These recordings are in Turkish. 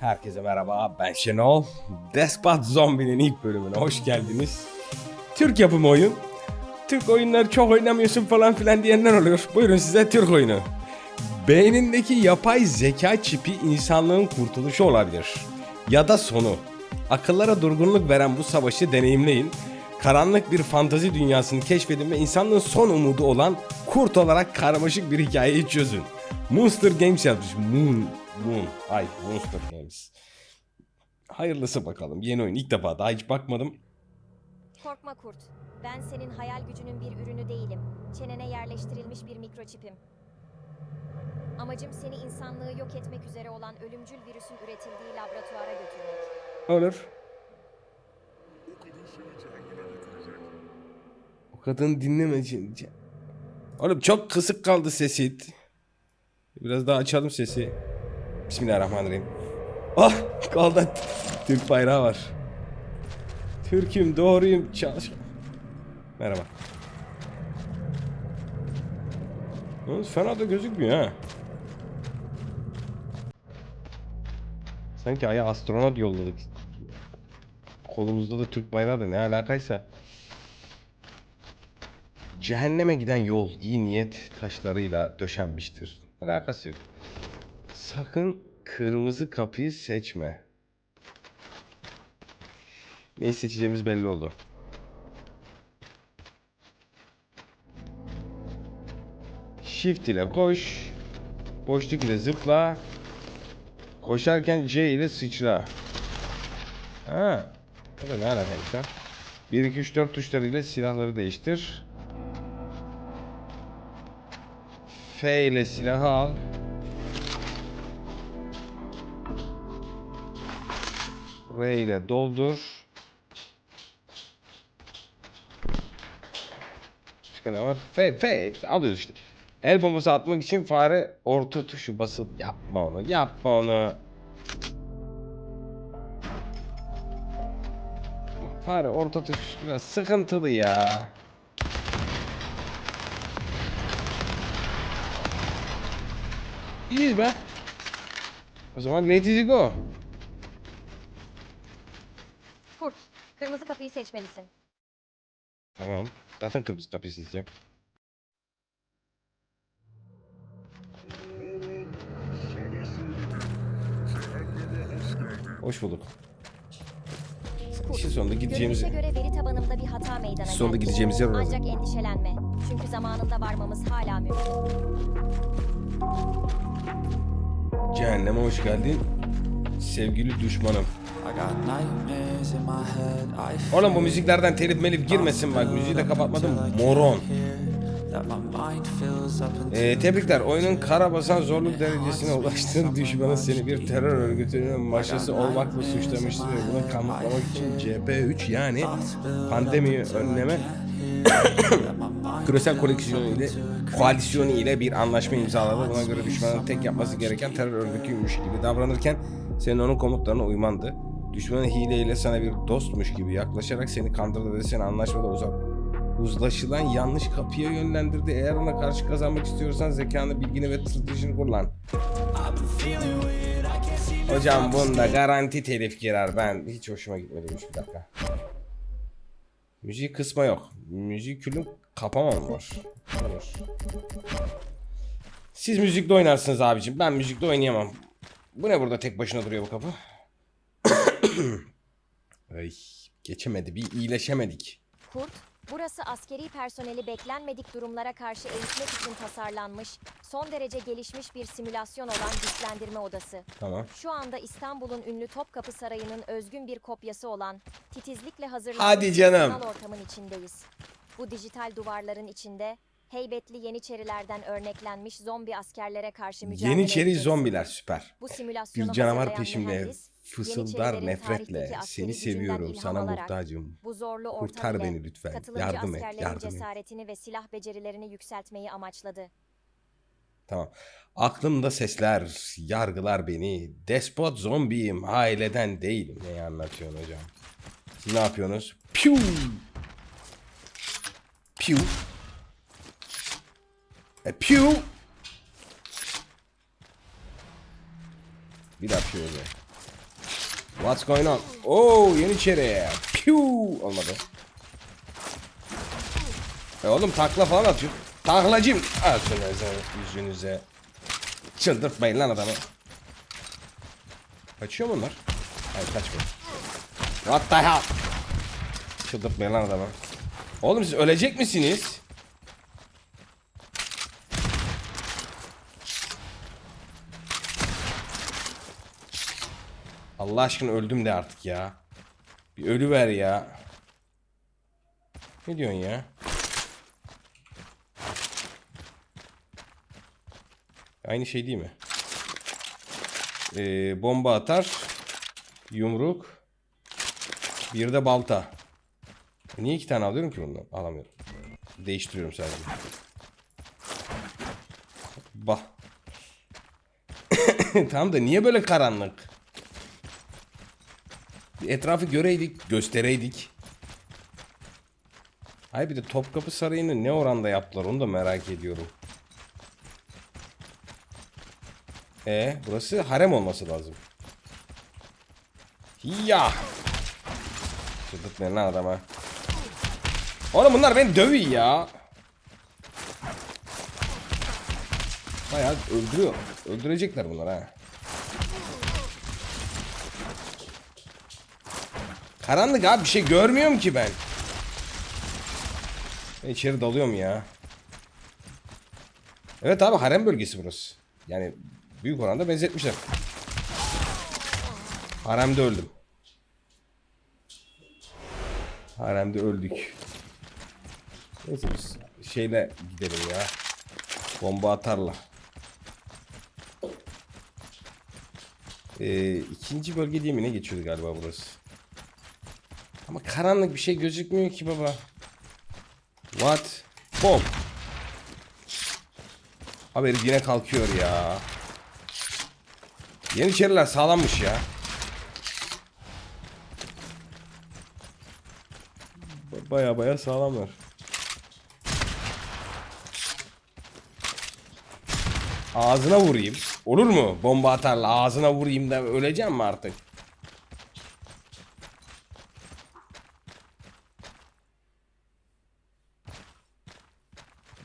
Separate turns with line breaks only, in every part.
Herkese merhaba ben Şenol. Despot Zombi'nin ilk bölümüne hoş geldiniz. Türk yapımı oyun. Türk oyunları çok oynamıyorsun falan filan diyenler oluyor. Buyurun size Türk oyunu. Beynindeki yapay zeka çipi insanlığın kurtuluşu olabilir. Ya da sonu. Akıllara durgunluk veren bu savaşı deneyimleyin. Karanlık bir fantazi dünyasını keşfedin ve insanlığın son umudu olan kurt olarak karmaşık bir hikayeyi çözün. Monster Games yapmış. Moon. Moon. Ay Monster Games. Hayırlısı bakalım. Yeni oyun. İlk defa daha hiç bakmadım.
Korkma kurt. Ben senin hayal gücünün bir ürünü değilim. Çenene yerleştirilmiş bir mikroçipim. Amacım seni insanlığı yok etmek üzere olan ölümcül virüsün üretildiği laboratuvara götürmek.
Olur. O kadın dinlemeyince. Oğlum çok kısık kaldı sesi. Biraz daha açalım sesi. Bismillahirrahmanirrahim. Ah kaldı. Türk bayrağı var. Türk'üm doğruyum çalış. Merhaba. Fena da gözükmüyor ha. Sanki aya astronot yolladık. Kolumuzda da Türk bayrağı da ne alakaysa. Cehenneme giden yol iyi niyet taşlarıyla döşenmiştir. Alakası yok. Sakın kırmızı kapıyı seçme. Neyi seçeceğimiz belli oldu. Shift ile koş. Boşluk ile zıpla. Koşarken C ile sıçra. Ha. Bu da ne alakaymış lan? 1 2 3 4 tuşlarıyla silahları değiştir. F ile silahı al. R ile doldur. Başka ne var? F, F alıyoruz işte. El bombası atmak için fare orta tuşu basıp yapma onu, yapma onu. Fare orta tuş biraz sıkıntılı ya. İyiyiz be. O zaman let it go.
Kurt, kırmızı kapıyı seçmelisin.
Tamam. Zaten kırmızı kapıyı sileceğim. Hoş bulduk. İşin sonunda gideceğimiz...
görünüşe göre veri tabanımda bir hata meydana geldi.
Sonunda gideceğimiz yer orası.
Ancak endişelenme. Çünkü zamanında varmamız hala mümkün.
Cehenneme hoş geldin. Sevgili düşmanım. Oğlum bu müziklerden telif melif girmesin bak. Müziği de kapatmadım. Moron. Ee, tebrikler. Oyunun karabasan zorluk derecesine ulaştığın düşmanın seni bir terör örgütünün maşası olmakla suçlamıştır ve bunu kanıtlamak için CP3 yani pandemiyi önleme küresel koleksiyonu ile koalisyonu ile bir anlaşma imzaladı. Buna göre düşmanın tek yapması gereken terör örgütüymüş gibi davranırken senin onun komutlarına uymandı. Düşmanın hileyle sana bir dostmuş gibi yaklaşarak seni kandırdı ve seni anlaşmada uzak uzlaşılan yanlış kapıya yönlendirdi. Eğer ona karşı kazanmak istiyorsan zekanı, bilgini ve stratejini kullan. Hocam bunda garanti telif girer. Ben hiç hoşuma gitmedi bir dakika. Müziği kısma yok. Müziği külüm kapamam var. Olur. Siz müzikle oynarsınız abicim. Ben müzikle oynayamam. Bu ne burada tek başına duruyor bu kapı? Ay, geçemedi. Bir iyileşemedik.
Kurt, burası askeri personeli beklenmedik durumlara karşı eğitmek için tasarlanmış, son derece gelişmiş bir simülasyon olan güçlendirme odası.
Tamam.
Şu anda İstanbul'un ünlü Topkapı Sarayı'nın özgün bir kopyası olan titizlikle hazırlanmış
Hadi canım.
sanal ortamın içindeyiz. Bu dijital duvarların içinde heybetli Yeniçerilerden örneklenmiş zombi askerlere karşı mücadele
Yeniçeri
edeceksin.
zombiler süper.
Bu simülasyonu
Bir canavar
hazırlayan
peşimde
mühendis,
fısıldar
Yeniçerilerin
nefretle.
askeri
Seni
gücünden
seviyorum.
ilham
Sana
alarak
muhtacım.
Bu zorlu
Kurtar beni lütfen.
katılımcı
Yardım et,
askerlerin
yardım et.
cesaretini ve silah becerilerini yükseltmeyi amaçladı.
Tamam. Aklımda sesler, yargılar beni. Despot zombiyim, aileden değilim. Neyi anlatıyorsun hocam? Siz ne yapıyorsunuz? Piu! Piu! E, piu! Bir daha piu. hocam. What's going on? Oo yeni içeri. Piu olmadı. E oğlum takla falan atıyor. Taklacım. Ağzınıza yüzünüze. Çıldırtmayın lan adamı. Kaçıyor mu onlar? Hayır kaçmıyor. What the hell? Çıldırtmayın lan adamı. Oğlum siz ölecek misiniz? Allah aşkına öldüm de artık ya. Bir ölü ver ya. Ne diyorsun ya? Aynı şey değil mi? Ee, bomba atar. Yumruk. Bir de balta. Niye iki tane alıyorum ki bundan? Alamıyorum. Değiştiriyorum sadece. Bah. tamam da niye böyle karanlık? Etrafı göreydik, göstereydik. Hayır bir de Topkapı Sarayı'nı ne oranda yaptılar onu da merak ediyorum. E burası harem olması lazım. Ya. Çıldırtmayın lan adama. Oğlum bunlar beni dövüyor ya. Bayağı öldürüyor. Öldürecekler bunlar ha. Karanlık abi bir şey görmüyorum ki ben. Ben içeri dalıyorum ya. Evet abi harem bölgesi burası. Yani büyük oranda benzetmişler. Haremde öldüm. Haremde öldük. Neyse biz şeyle gidelim ya. Bomba atarla. Ee, ikinci bölge diye mi ne geçiyordu galiba burası? Ama karanlık bir şey gözükmüyor ki baba. What? Bom. Abi yine kalkıyor ya. Yeniçeriler sağlammış ya. Ba- Baya baya sağlamlar. Ağzına vurayım. Olur mu? Bomba atarla ağzına vurayım da öleceğim mi artık?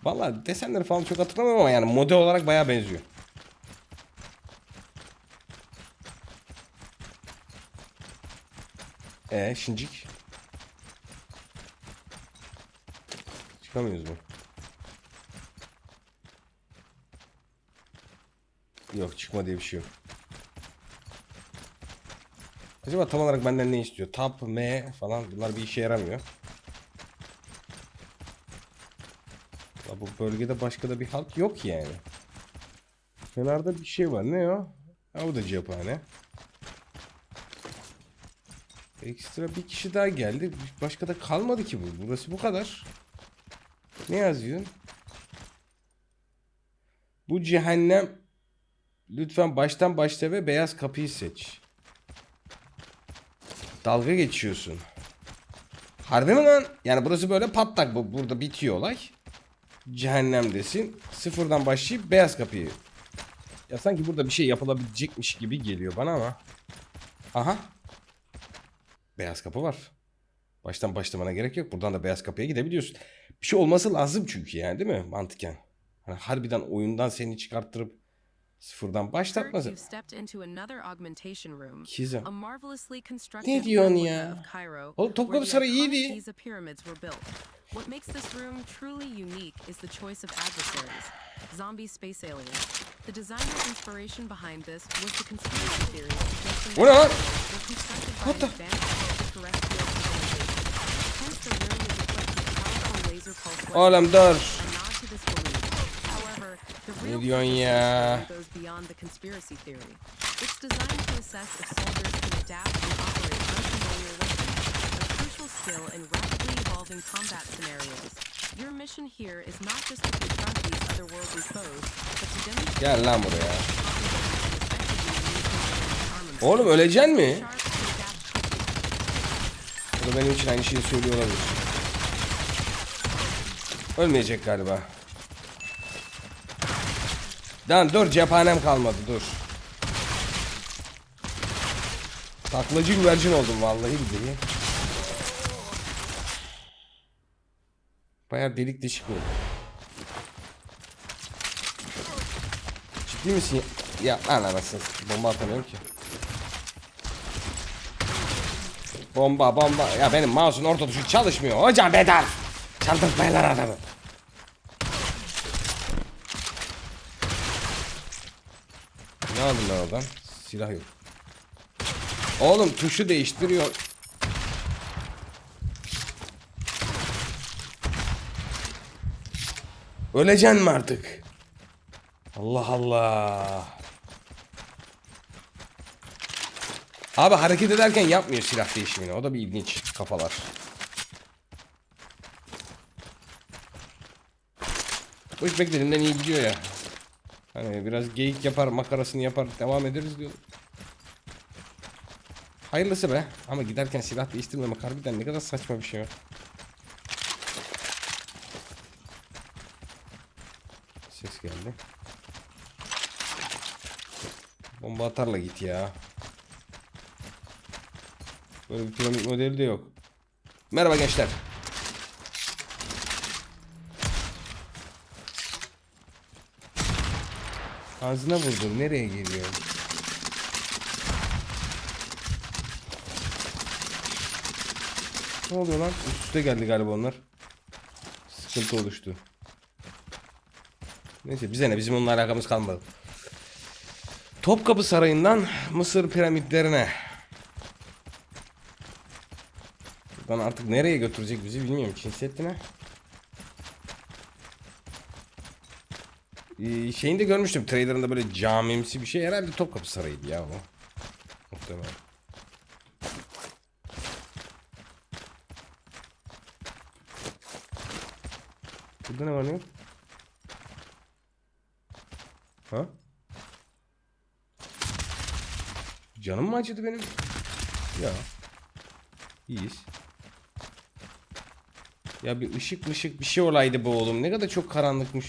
Valla desenleri falan çok hatırlamıyorum ama yani model olarak baya benziyor. Ee şincik. Çıkamıyoruz mu? Yok çıkma diye bir şey yok. Acaba tam olarak benden ne istiyor? Tap, M falan bunlar bir işe yaramıyor. Bu bölgede başka da bir halk yok yani. Kenarda bir şey var. Ne o? Ha bu da cephane. Ekstra bir kişi daha geldi. Başka da kalmadı ki bu. Burası bu kadar. Ne yazıyorsun? Bu cehennem lütfen baştan başla ve beyaz kapıyı seç. Dalga geçiyorsun. Harbi mi lan? Yani burası böyle patlak bu. Burada bitiyor olay. Cehennemdesin. Sıfırdan başlayıp beyaz kapıyı. Ya sanki burada bir şey yapılabilecekmiş gibi geliyor bana ama. Aha. Beyaz kapı var. Baştan başlamana gerek yok. Buradan da beyaz kapıya gidebiliyorsun. Bir şey olması lazım çünkü yani değil mi? Mantıken. Hani harbiden oyundan seni çıkarttırıp sıfırdan
room.
Kizem. Ne diyorsun ya? Oğlum Topkapı Sarayı iyiydi.
What makes this room truly unique is the choice of adversaries, zombie space aliens. The designer's inspiration behind this was the conspiracy theory that What?
What the? Oğlum dur.
Ne
diyorsun?
It's designed to assess if soldiers can adapt and operate unfamiliar weapons, a crucial skill in rapid evolving combat scenarios. Your mission here is not just to confront these otherworldly foes, but to demonstrate
Gel lan buraya.
armament.
Oğlum öleceksin mi? O da benim için aynı şeyi söylüyor olabilir. Ölmeyecek galiba. Lan dur cephanem kalmadı dur. Taklacı güvercin oldum vallahi billahi. Baya delik deşik oldu. Ciddi misin? Ya ananasın. Bomba atamıyorum ki. Bomba bomba. Ya benim mouse'un orta tuşu çalışmıyor. Hocam bedel. Çaldırtmayın lan adamı. Ne aldın lan oradan? Silah yok. Oğlum tuşu değiştiriyor. Öleceksin mi artık? Allah Allah. Abi hareket ederken yapmıyor silah değişimini. O da bir ilginç kafalar. Bu iş beklediğimden iyi gidiyor ya. Hani biraz geyik yapar, makarasını yapar, devam ederiz diyor. Hayırlısı be. Ama giderken silah değiştirmemek harbiden ne kadar saçma bir şey var. Geldi. Bomba atarla git ya. Böyle bir piramit modeli de yok. Merhaba gençler. Ağzına vurdum. Nereye geliyor? Ne oluyor lan? Üst üste geldi galiba onlar. Sıkıntı oluştu. Neyse bize ne bizim onunla alakamız kalmadı. Topkapı Sarayı'ndan Mısır piramitlerine. Buradan artık nereye götürecek bizi bilmiyorum. Çin Seddi'ne. Ee, şeyini de görmüştüm. Trailer'ında böyle camimsi bir şey. Herhalde Topkapı Sarayı'ydı ya o. Muhtemelen. Burada ne var ne yok? Ha? Canım mı acıdı benim? Ya. İyiyiz. Ya bir ışık mışık bir şey olaydı bu oğlum. Ne kadar çok karanlıkmış.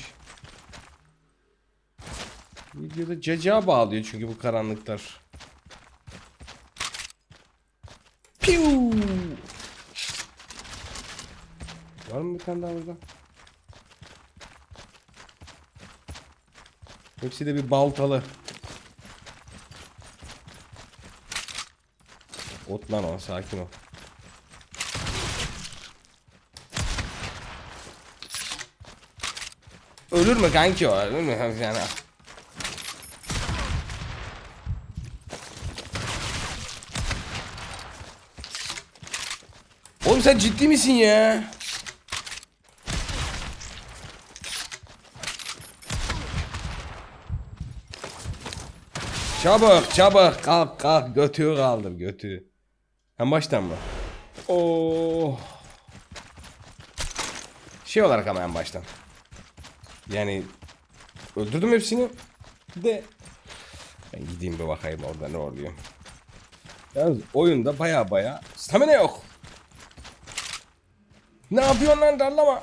Videoda cacığa bağlıyor çünkü bu karanlıklar. Piu! Var mı bir tane daha burada? Hepsi de bir baltalı. Ot lan o sakin ol. Ölür mü kanki o? Ölür mü? Yani. Oğlum sen ciddi misin ya? Çabuk çabuk kalk kalk götüğü kaldır götüğü. Hem baştan mı? Oo. Şey olarak ama en baştan. Yani öldürdüm hepsini. De ben gideyim bir bakayım orada ne oluyor. Yalnız oyunda baya baya stamina yok. Ne yapıyorsun lan darlama?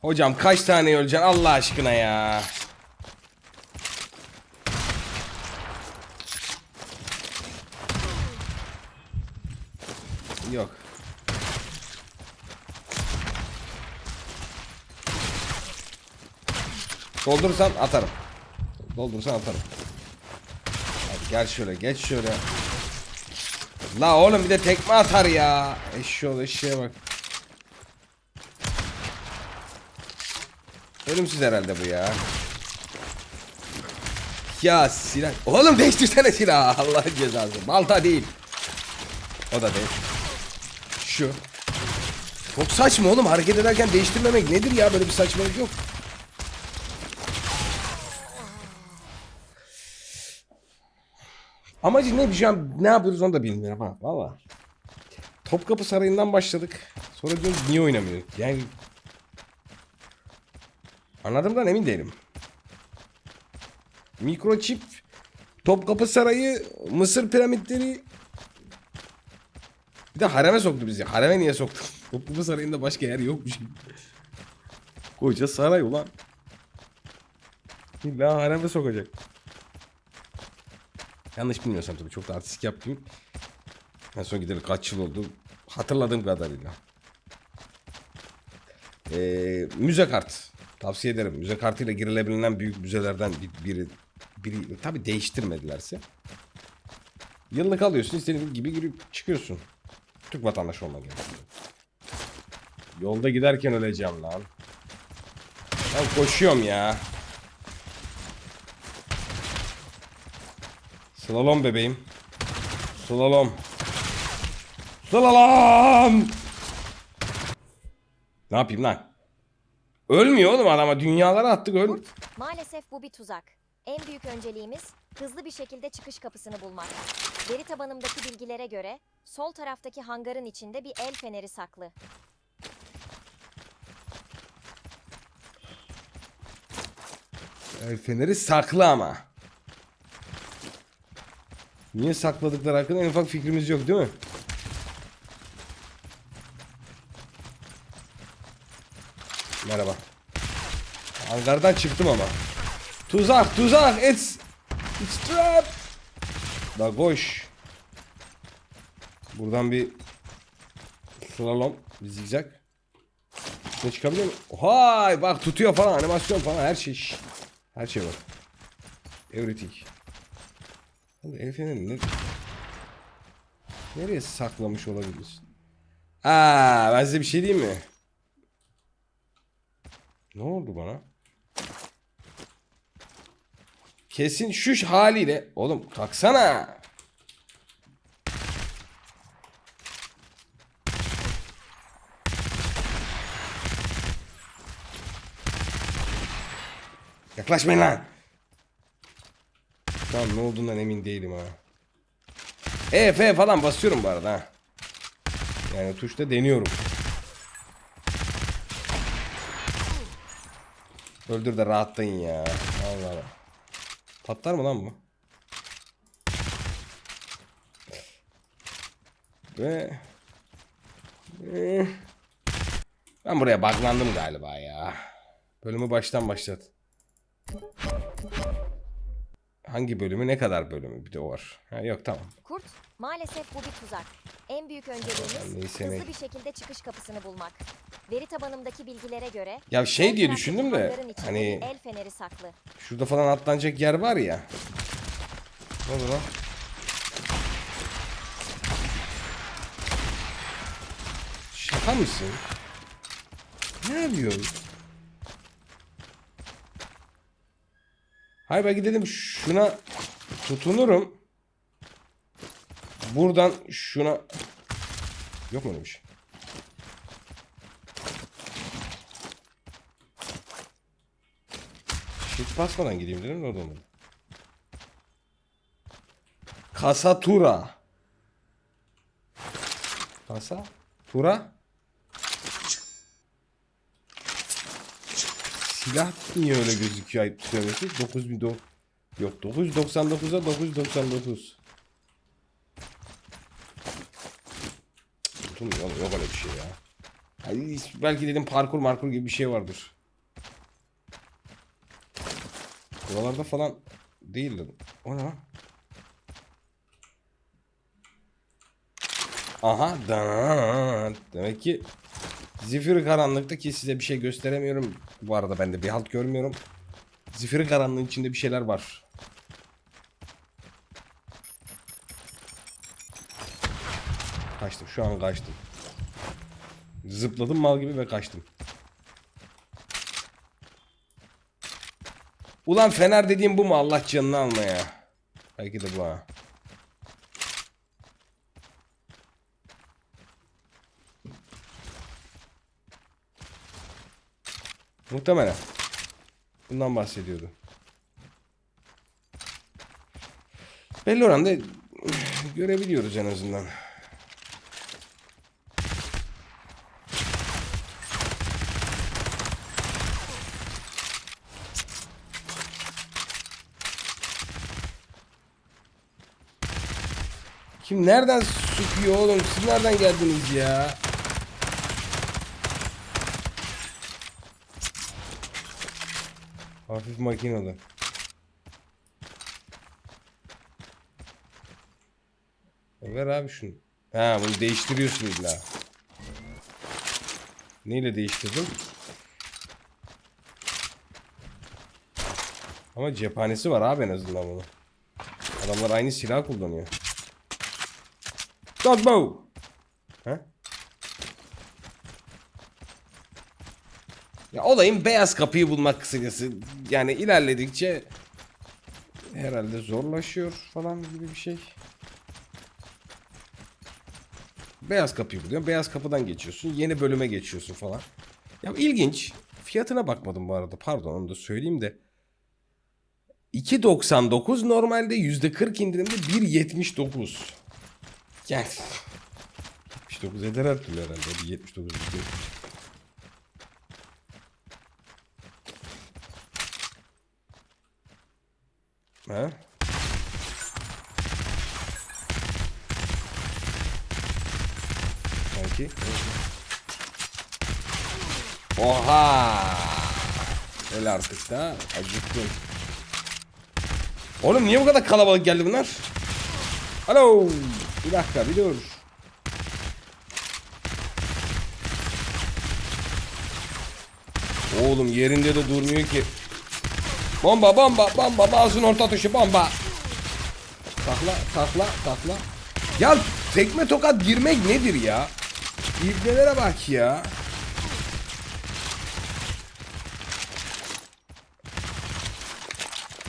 Hocam kaç tane öleceksin Allah aşkına ya. Yok. Doldurursan atarım. Doldurursan atarım. Hadi gel şöyle geç şöyle. La oğlum bir de tekme atar ya. Eşşoğlu eşeğe bak. Ölümsüz herhalde bu ya. Ya silah. Oğlum değiştirsene silah. Allah'ın cezası. Balta değil. O da değil. Şu. Çok saçma oğlum. Hareket ederken değiştirmemek nedir ya? Böyle bir saçmalık yok. Amacı ne? Şu an ne yapıyoruz onu da bilmiyorum ha. Valla. Topkapı Sarayı'ndan başladık. Sonra diyoruz niye oynamıyor? Yani Anladığımdan emin değilim. Mikroçip, Topkapı Sarayı, Mısır piramitleri. Bir de hareme soktu bizi. Hareme niye soktu? Topkapı Sarayı'nda başka yer yokmuş gibi. Koca saray ulan. İlla hareme sokacak. Yanlış bilmiyorsam tabii çok da artistik yapmayayım. En son gideli kaç yıl oldu hatırladığım kadarıyla. Ee, müze kart. Tavsiye ederim. Müze kartıyla girilebilen büyük müzelerden bir, biri, biri tabii değiştirmedilerse. Yıllık alıyorsun istediğin gibi girip çıkıyorsun. Türk vatandaşı olmak gerekiyor. Yolda giderken öleceğim lan. Ben koşuyorum ya. Slalom bebeğim. Slalom. Slalom. Ne yapayım lan? Ölmüyor oğlum adama dünyalara attık öl.
Maalesef bu bir tuzak. En büyük önceliğimiz hızlı bir şekilde çıkış kapısını bulmak. Veri tabanımdaki bilgilere göre sol taraftaki hangarın içinde bir el feneri saklı.
El feneri saklı ama. Niye sakladıkları hakkında en ufak fikrimiz yok değil mi? Merhaba. Hangardan çıktım ama. Tuzak tuzak it's it's trap. Da koş. Buradan bir slalom bir zigzag. Ne çıkabiliyor? Hay bak tutuyor falan animasyon falan her şey. Her şey var. Everything. Oğlum el feneri ne? Nereye saklamış olabilirsin? Aa, ben size bir şey diyeyim mi? Ne oldu bana? Kesin şu haliyle. Oğlum kalksana. Yaklaşmayın lan. Tamam ne olduğundan emin değilim ha. E, F falan basıyorum bu arada ha. Yani tuşta deniyorum. Öldür de rahatlayın ya. Allah Allah. Patlar mı lan bu? Ve... Ben buraya baklandım galiba ya. Bölümü baştan başlat. Hangi bölümü ne kadar bölümü bir de o var. Ha, yok tamam.
Kurt, maalesef bu bir tuzak. En büyük önceliğimiz hızlı bir şekilde çıkış kapısını bulmak. Veri tabanımdaki bilgilere göre
Ya şey diye düşündüm de, hani-
el feneri saklı.
Şurada falan atlanacak yer var ya. Ne oldu lan? Şaka mısın? Ne yapıyorsun? Hayır belki dedim şuna tutunurum. Buradan şuna... Yok mu öyle bir şey? Shift basmadan gideyim dedim de o da olmadı. Kasa tura. Kasa tura. Silah niye öyle gözüküyor ayıp söylemesi? 9000 do Yok 999'a 999. Tutulmuyor oğlum, yok öyle bir şey ya. Hani belki dedim parkur markur gibi bir şey vardır. Buralarda falan değildi. O ne lan? Aha. Dan. Demek ki zifiri karanlıkta ki size bir şey gösteremiyorum. Bu arada ben de bir halt görmüyorum. Zifiri karanlığın içinde bir şeyler var. Kaçtım. Şu an kaçtım. Zıpladım mal gibi ve kaçtım. Ulan fener dediğim bu mu Allah canını almaya? Belki de bu ha. Muhtemelen. Bundan bahsediyordu. Belli oranda görebiliyoruz en azından. Kim nereden sıkıyor oğlum? Siz nereden geldiniz ya? Hafif makinalı. E, ver abi şunu. Ha bunu değiştiriyorsun illa. Neyle değiştirdim? Ama cephanesi var abi en azından bunu. Adamlar aynı silah kullanıyor. Dodbo! Ha? Ya olayın beyaz kapıyı bulmak kısacası. Yani ilerledikçe herhalde zorlaşıyor falan gibi bir şey. Beyaz kapıyı buluyorsun. Beyaz kapıdan geçiyorsun. Yeni bölüme geçiyorsun falan. Ya ilginç. Fiyatına bakmadım bu arada. Pardon onu da söyleyeyim de. 2.99 normalde %40 indirimde 1.79. Yani 79 eder her türlü herhalde. Bir 79 gidiyor. Ha? Sanki. Oha! Öyle artık da acıktım. Oğlum niye bu kadar kalabalık geldi bunlar? Alo! Bir dakika bir dur. Oğlum yerinde de durmuyor ki. Bomba bomba bomba bazın orta tuşu bomba. Takla takla takla. Ya tekme tokat girmek nedir ya? İbnelere bak ya.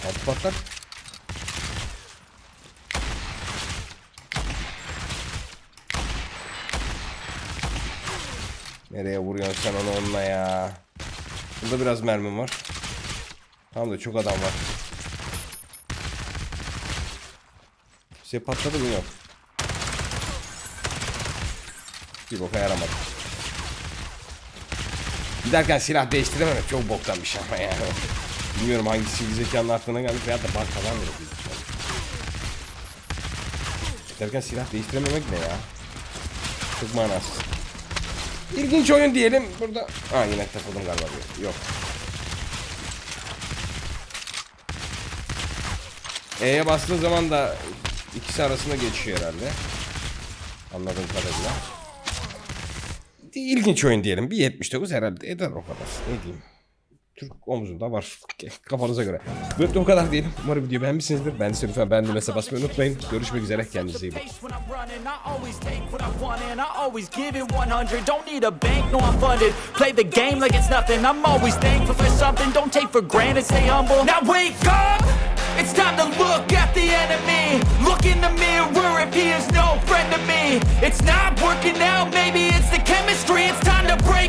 Hadi Nereye vuruyorsun sen onu onunla ya? Burada biraz mermim var. Tamam da çok adam var. Şey patladı mı yok. Bir boka yaramadı. Giderken silah değiştirememek çok boktan bir şey ama yani. Bilmiyorum hangisi bir zekanın aklına geldi veya da büyük ihtimalle. Giderken silah değiştirememek ne ya? Çok manasız. İlginç oyun diyelim. Burada... Ha yine takıldım galiba. bir- Yok. E'ye bastığın zaman da ikisi arasında geçiyor herhalde. Anladığım kadarıyla. İlginç oyun diyelim. Bir 79 herhalde eder o kadar. Ne diyeyim. Türk omzunda var. Kafanıza göre. Bölümde bu kadar diyelim. Umarım video beğenmişsinizdir. Ben lütfen beğendim mesela basmayı unutmayın. Görüşmek üzere. Kendinize iyi bakın.
It's time to look at the enemy Look in the mirror if he is no friend to me It's not working out, maybe it's the chemistry It's time to break